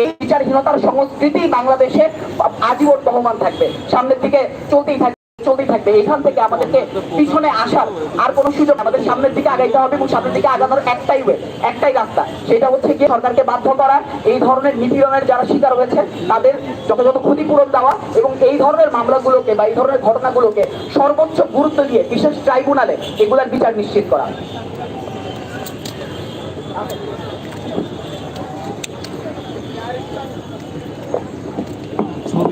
এই বিচারহীনতার সংস্কৃতি বাংলাদেশে আজীবন বহমান থাকবে। সামনের দিকে চলতেই থাকবে চলতেই থাকবে। এখান থেকে আমাদেরকে পিছনে আসার আর কোনো সুযোগ আমাদের সামনের দিকে আগাইতে হবে এবং সামনের দিকে আগানোর একটাই ওয়ে একটাই রাস্তা। সেটা হচ্ছে গিয়ে সরকারকে বাধ্য করা। এই ধরনের নিপীড়নের যারা শিকার হয়েছে, তাদের যথাযথ ক্ষতিপূরণ দেওয়া এবং এই ধরনের মামলাগুলোকে বা এই ধরনের ঘটনাগুলোকে সর্বোচ্চ গুরুত্ব দিয়ে বিশেষ ট্রাইব্যুনালে এগুলার বিচার নিশ্চিত করা ছবি নিয়ে দেন আমি একটু কম বাস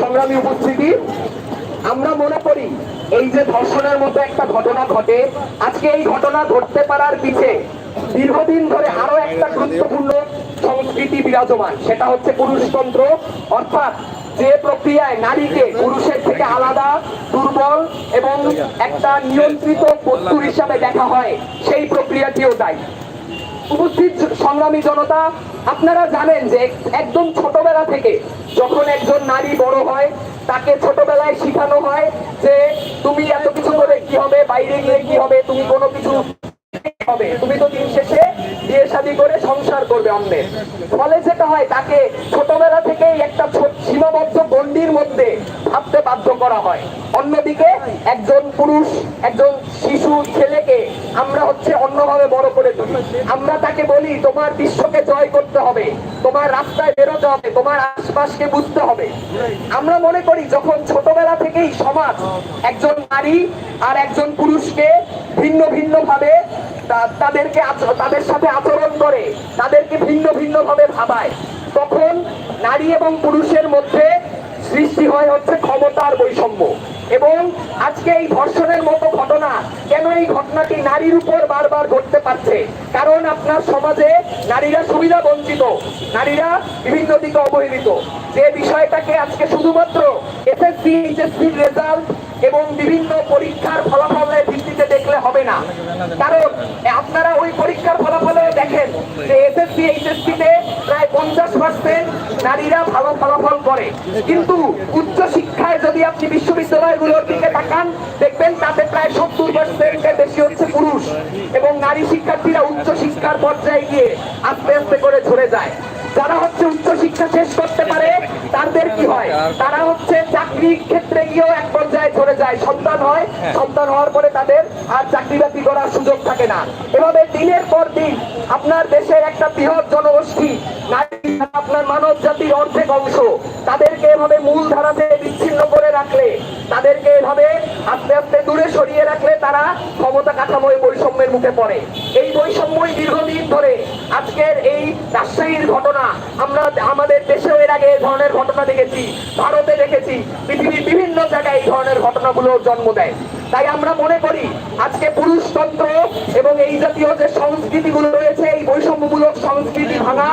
সংগ্রামী উপস্থিতি, আমরা মনে করি এই যে ধর্ষণের মতো একটা ঘটনা ঘটে, আজকে এই ঘটনা ঘটতে পারার পিছে দীর্ঘদিন ধরে আরও একটা গুরুত্বপূর্ণ সংস্কৃতি বিরাজমান, সেটা হচ্ছে পুরুষতন্ত্র। অর্থাৎ যে প্রক্রিয়ায় নারীকে পুরুষের থেকে আলাদা, দুর্বল এবং একটা নিয়ন্ত্রিত বস্তু হিসাবে দেখা হয়, সেই প্রক্রিয়াটিও দায়ী। উপস্থিত সংগ্রামী জনতা, আপনারা জানেন যে একদম ছোটবেলা থেকে যখন একজন নারী বড় হয়, তাকে ছোটবেলায় শিখানো হয় যে তুমি এত কিছু করে কি হবে, বাইরে গিয়ে কি হবে, তুমি কোনো কিছু হবে, তুমি তো দিন শেষে বিয়ে শাদী করে সংসার করবে অন্যের। ফলে যেটা হয়, তাকে ছোটবেলা থেকেই একটা সীমাবদ্ধ গণ্ডির মধ্যে ভাবতে বাধ্য করা হয়। অন্যদিকে একজন পুরুষ, একজন শিশু ছেলেকে আমরা হচ্ছে অন্যভাবে বড় করে তুলি। আমরা তাকে বলি, তোমার বিশ্বকে জয় করতে হবে। তোমার রাস্তায় বেরোতে হবে। তোমার আশপাশকে বুঝতে হবে। আমরা মনে করি, যখন ছোটবেলা থেকেই সমাজ একজন নারী আর একজন পুরুষকে ভিন্ন ভিন্ন ভাবে তাদেরকে তাদের সাথে আচরণ করে, তাদেরকে ভিন্ন ভিন্ন ভাবে ভাবায়। তখন নারী এবং পুরুষের মধ্যে সৃষ্টি হয় হচ্ছে ক্ষমতার বৈষম্য। এবং আজকে এই ধর্ষণের মতো ঘটনা কেন এই ঘটনাটি নারীর উপর বারবার ঘটতে পারছে? কারণ আপনার সমাজে নারীরা সুবিধা বঞ্চিত, নারীরা বিভিন্ন দিকে অবহেলিত। যে বিষয়টাকে আজকে শুধুমাত্র এসএসসি, এইচএসসির রেজাল্ট এবং বিভিন্ন পরীক্ষার ফলাফলের ভিত্তিতে দেখলে হবে না। কারণ আপনারা ওই পরীক্ষার ফলাফলে দেখেন যে এসএসসি এইচএসসি তে প্রায় পঞ্চাশ পার্সেন্ট নারীরা ভালো ফলাফল করে। কিন্তু উচ্চ শিক্ষায় যদি আপনি বিশ্ববিদ্যালয়গুলোর দিকে তাকান, দেখবেন তাতে প্রায় সত্তর পার্সেন্টের বেশি হচ্ছে পুরুষ। এবং নারী শিক্ষার্থীরা উচ্চ শিক্ষার পর্যায়ে গিয়ে আস্তে আস্তে করে ঝরে যায়। যারা হচ্ছে উচ্চ শিক্ষা শেষ করতে পারে তাদের কি হয়? তারা হচ্ছে চাকরির ক্ষেত্রে গিয়েও এক পর্যায়ে চলে যায়। সন্তান হয় সন্তান হওয়ার পরে তাদের আর চাকরি বাকরি করার সুযোগ থাকে না। এভাবে দিনের পর দিন আপনার দেশের একটা বৃহৎ জনগোষ্ঠী আপনার মানব জাতির অর্ধেক অংশ তাদেরকে এভাবে মূল ধারা থেকে বিচ্ছিন্ন করে রাখলে তাদেরকে এভাবে আস্তে আস্তে দূরে সরিয়ে রাখলে তারা ক্ষমতা কাঠামোয় বৈষম্যের মুখে পড়ে। এই বৈষম্যই দীর্ঘদিন ধরে আজকের এই রাজশাহীর ঘটনা আমরা আমাদের দেশেও এর আগে এই ধরনের ঘটনা দেখেছি, ভারতে দেখেছি, পৃথিবীর বিভিন্ন জায়গায় এই ধরনের ঘটনাগুলো জন্ম দেয়। তাই আমরা মনে করি, আজকে পুরুষতন্ত্র এবং এই জাতীয় যে সংস্কৃতিগুলো রয়েছে, এই বৈষম্যমূলক সংস্কৃতি ভাঙা,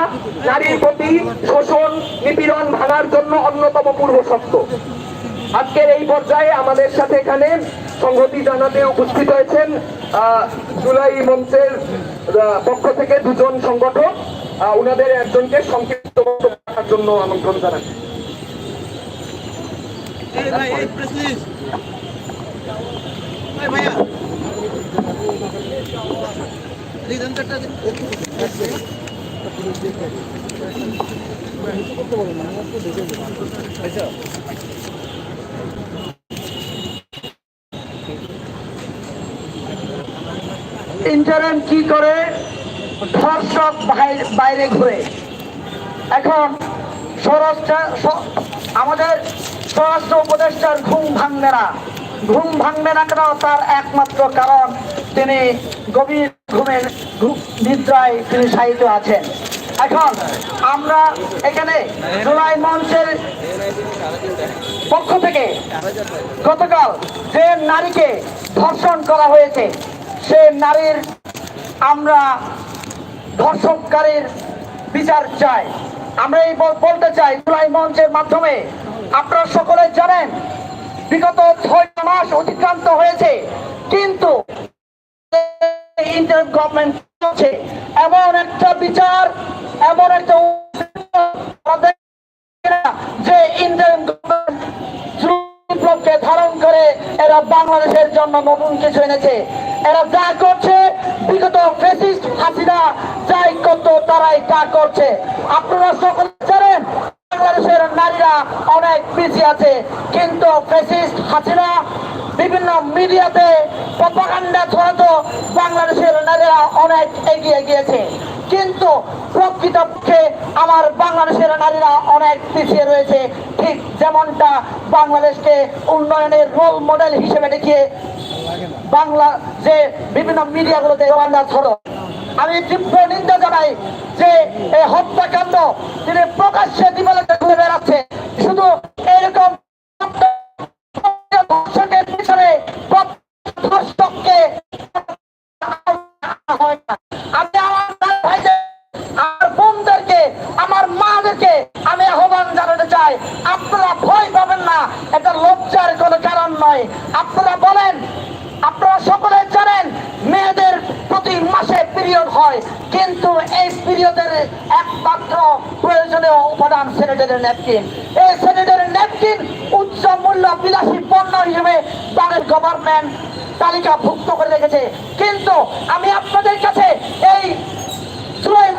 নারীর প্রতি শোষণ, নিপীড়ন ভাঙার জন্য অন্যতম পূর্ব শর্ত আজকের এই পর্যায়ে আমাদের সাথে এখানে সংহতি জানাতে উপস্থিত হয়েছেন জুলাই মঞ্চের পক্ষ থেকে দুজন সংগঠক। আহ, উনাদের একজনকে সংক্ষিপ্ত বক্তব্য রাখার জন্য আমন্ত্রণ জানাচ্ছি। দামটা ইন্টারনেট কি করে? ধর্ষক বাইরে ঘুরে। এখন স্বরাষ্ট্র আমাদের স্বরাষ্ট্র উপদেষ্টার ঘুম ভাঙবে না। ঘুম ভাঙবে না কেন? তার একমাত্র কারণ তিনি গভীর ঘুমের নিদ্রায় তিনি সাহিত্য আছেন। এখন আমরা এখানে জুলাই মঞ্চের পক্ষ থেকে গতকাল যে নারীকে ধর্ষণ করা হয়েছে, সে নারীর আমরা ধর্ষণকারীর বিচার চাই। আমরা এই বল- বলতে চাই জুলাই মঞ্চের মাধ্যমে। আপনারা সকলে জানেন, বিগত ছয় মাস অতিক্রান্ত হয়েছে, কিন্তু ইন্টার গভর্নমেন্ট চলছে। এমন একটা বিচার, এমন একটা যে ইন্ডিয়ান গভর্নমেন্ট ধারণ করে, এরা বাংলাদেশের জন্য নতুন কিছু এনেছে। এরা যা করছে, বিগত ফেসিস্ট হাসিনা যাই করতো তারাই এটা করছে। আপনারা সকলে জানেন, বাংলাদেশের নারীরা অনেক পিছিয়ে আছে। কিন্তু ফেসিস্ট হাসিনা বিভিন্ন মিডিয়াতে প্রপাগান্ডা ছড়াতো, বাংলাদেশের নারীরা অনেক এগিয়ে গিয়েছে। কিন্তু প্রকৃতপক্ষে আমার বাংলাদেশের নারীরা অনেক পিছিয়ে রয়েছে। ঠিক যেমনটা বাংলাদেশকে উন্নয়নের রোল মডেল হিসেবে দেখিয়ে বাংলা যে বিভিন্ন মিডিয়াগুলোতে ছড়ো আমি তীব্র নিন্দা জানাই যে এই হত্যাকাণ্ড তিনি প্রকাশ্যে দিবালোকে ঘুরে বেড়াচ্ছে। শুধু এরকম আমার আমি জানাতে চাই। আপনারা ভয় পাবেন না কারণ নয়। আপনারা বলেন আপনারা সকলে জানেন মেয়েদের প্রতি মাসে পিরিয়ড হয়, কিন্তু এই পিরিয়ডের একমাত্র প্রয়োজনীয় উপাদান স্যানিটারি ন্যাপকিন এই স্যানিটারি ন্যাপকিন উচ্চ মূল্য বিলাসী পণ্য হিসেবে তাদের গভর্নমেন্ট তালিকাভুক্ত করে রেখেছে। কিন্তু আমি আপনাদের কাছে এই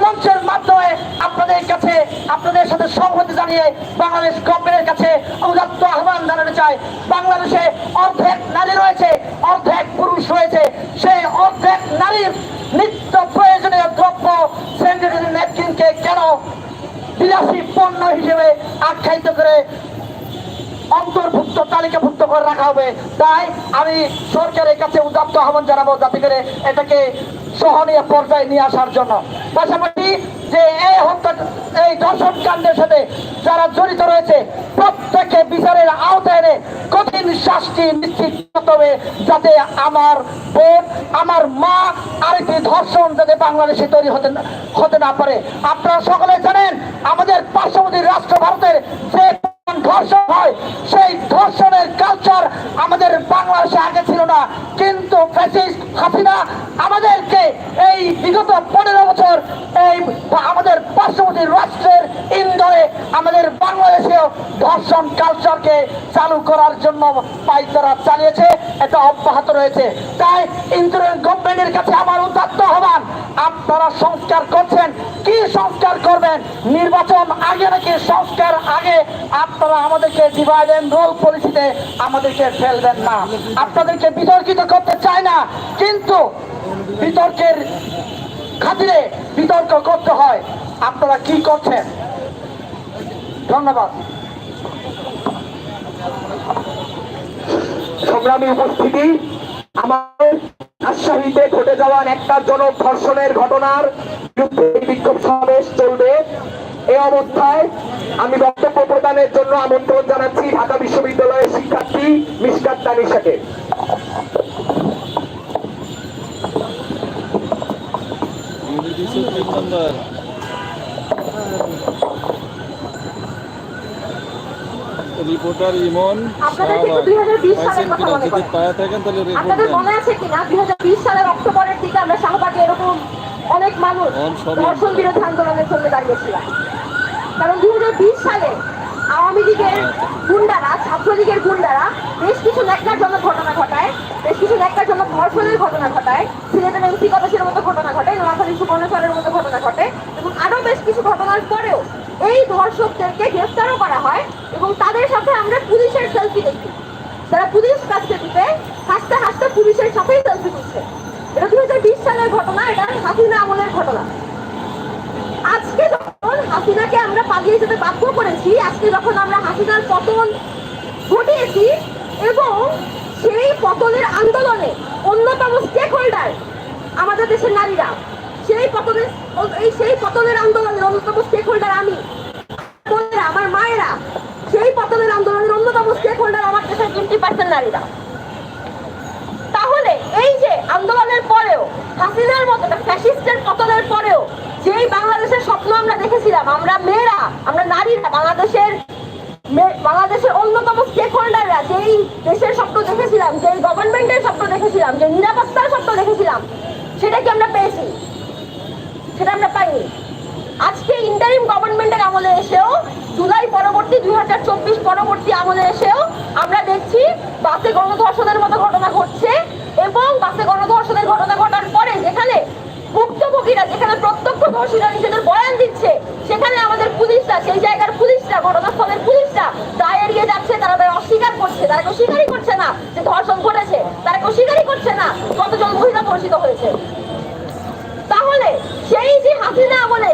মঞ্চের মাধ্যমে আপনাদের কাছে, আপনাদের সাথে সংহতি জানিয়ে বাংলাদেশ গভর্নমেন্টের কাছে উদাত্ত আহ্বান জানাতে চাই। বাংলাদেশে অর্ধেক নারী রয়েছে, অর্ধেক পুরুষ রয়েছে। সেই অর্ধেক নারীর নিত্য প্রয়োজনীয় দ্রব্য স্যানিটারি ন্যাপকিনকে কেন বিলাসী পণ্য হিসেবে আখ্যায়িত করে অন্তর্ভুক্ত তালিকাভুক্ত করে রাখা হবে? তাই আমি সরকারের কাছে উদাত্ত আহ্বান জানাব যাতে করে এটাকে সহনীয় পর্যায়ে নিয়ে আসার জন্য। পাশাপাশি যে এই হত্যা, এই দর্শন কাণ্ডের সাথে যারা জড়িত রয়েছে, প্রত্যেকে বিচারের আওতায় এনে কঠিন শাস্তি নিশ্চিত হবে যাতে আমার বোন, আমার মা আরেকটি ধর্ষণ যাতে বাংলাদেশে তৈরি হতে হতে না পারে। আপনারা সকলে জানেন, আমাদের পার্শ্ববর্তী রাষ্ট্র ভারতের যে ধর্ষণ হয়, সেই ধর্ষণের কালচার আমাদের বাংলাদেশে আগে ছিল না। কিন্তু হাসিনা আমাদেরকে এই বিগত পনেরো বছর এই আমাদের পার্শ্ববর্তী রাষ্ট্রের ইন্ধনে আমাদের বাংলাদেশেও ধর্ষণ কালচারকে চালু করার জন্য পাইতারা চালিয়েছে, এটা অব্যাহত রয়েছে। তাই ইন্টারিয়ান গভর্নমেন্টের কাছে আমার উদাত্ত আহ্বান, আপনারা সংস্কার করছেন। কি সংস্কার করবেন? নির্বাচন আগে নাকি সংস্কার আগে? আপনারা আমাদেরকে ডিভাইড এন্ড রোল পলিসিতে আমাদেরকে ফেলবেন না। আপনাদেরকে বিতর্কিত করতে চাই না, কিন্তু বিতর্কের খাতিরে বিতর্ক করতে হয়। আপনারা কি করছেন? ধন্যবাদ। সংগ্রামী উপস্থিতি, আমাদের রাজশাহীতে ঘটে যাওয়া একটা জনক ধর্ষণের ঘটনার বিরুদ্ধে বিক্ষোভ সমাবেশ চলবে। এই অবস্থায় আমি বক্তব্য প্রদানের জন্য আমন্ত্রণ জানাচ্ছি ঢাকা বিশ্ববিদ্যালয়ের শিক্ষার্থী মিসকাত তানিশাকে। রিপোর্টার ইমন আপনাদের কিন্তু শাহবাগ 2020 সালের পাইছেন কথা কিনা মনে যদি পায়া থাকেন তাহলে আপনাদের মনে আছে কিনা? দুই হাজার বিশ সালের অক্টোবরের দিকে আমরা শাহবাগে এরকম অনেক মানুষ অন ধর্ষণ বিরোধী আন্দোলনের জন্য দাঁড়িয়েছিলাম। কারণ দু হাজার বিশ সালে আওয়ামী লীগের গুন্ডারা, ছাত্রলীগের গুন্ডারা বেশ কিছু ন্যাক্কারজনক ঘটনা ঘটায়, বেশ কিছু ন্যাক্কারজনক ধর্ষণের ঘটনা ঘটায় সিলেটের এমপি কলেজের মতো ঘটনা ঘটে নোয়াখালী সুবর্ণচরের মতো ঘটনা ঘটে এবং আরও বেশ কিছু ঘটনার পরেও এই ধর্ষকদেরকে গ্রেফতারও করা হয় এবং তাদের সাথে আমরা পুলিশের সেলফি দেখি। তারা পুলিশ কাস্টাডিতে হাসতে হাসতে পুলিশের সাথেই সেলফি তুলছে। এটা দু হাজার বিশ সালের ঘটনা, এটা হাসিনা আমলের ঘটনা। আজকে হাসিনাকে আমরা পালিয়ে যেতে বাধ্য করেছি। আজকে যখন আমরা হাসিনার পতন ঘটিয়েছি এবং সেই পতনের আন্দোলনে অন্যতম স্টেক হোল্ডার আমাদের দেশের নারীরা, সেই পতনের, এই সেই পতনের আন্দোলনের অন্যতম স্টেক হোল্ডার আমি আমার মায়েরা, সেই পতনের আন্দোলনের অন্যতম স্টেক হোল্ডার আমার দেশের টোয়েন্টি পার্সেন্ট নারীরা। তাহলে এই যে আন্দোলনের পরেও হাসিনার মতো একটা ফ্যাসিস্টের পতনের পরেও যেই বাংলাদেশের স্বপ্ন দেখেছিলাম আমরা মেয়েরা, আমরা নারীরা, বাংলাদেশের বাংলাদেশের অন্যতম স্টেক হোল্ডাররা যেই দেশের স্বপ্ন দেখেছিলাম, যেই গভর্নমেন্টের স্বপ্ন দেখেছিলাম যে নিরাপত্তার স্বপ্ন দেখেছিলাম, সেটা কি আমরা পেয়েছি? সেটা আমরা পাইনি। আজকে ইন্টারিম গভর্নমেন্টের আমলে এসেও জুলাই পরবর্তী, দুই হাজার চব্বিশ পরবর্তী আমলে এসেও এই জায়গার পুলিশটা ঘটনাস্থলের পুলিশটা তা এড়িয়ে যাচ্ছে, তারা তারা অস্বীকার করছে, তারা কেউ স্বীকারই করছে না যে ধর্ষণ ঘটেছে, তারা কেউ স্বীকারই করছে না কতজন মহিলা ধর্ষিত হয়েছে। তাহলে সেই যে হাসিনা আমলে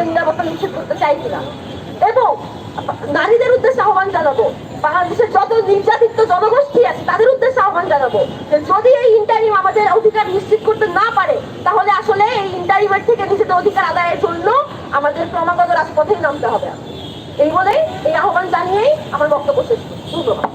নারীদের নিরাপত্তা নিশ্চিত করতে চাই কিনা? এবং নারীদের উদ্দেশ্যে আহ্বান জানাব, বাংলাদেশের যত নির্যাতিত জনগোষ্ঠী আছে, তাদের উদ্দেশ্যে আহ্বান জানাব যে যদি এই ইন্টারিম আমাদের অধিকার নিশ্চিত করতে না পারে, তাহলে আসলে এই ইন্টারিমের থেকে নিজেদের অধিকার আদায়ের জন্য আমাদের ক্রমাগত রাজপথেই নামতে হবে। এই বলেই এই আহ্বান জানিয়েই আমার বক্তব্য শেষ ধন্যবাদ।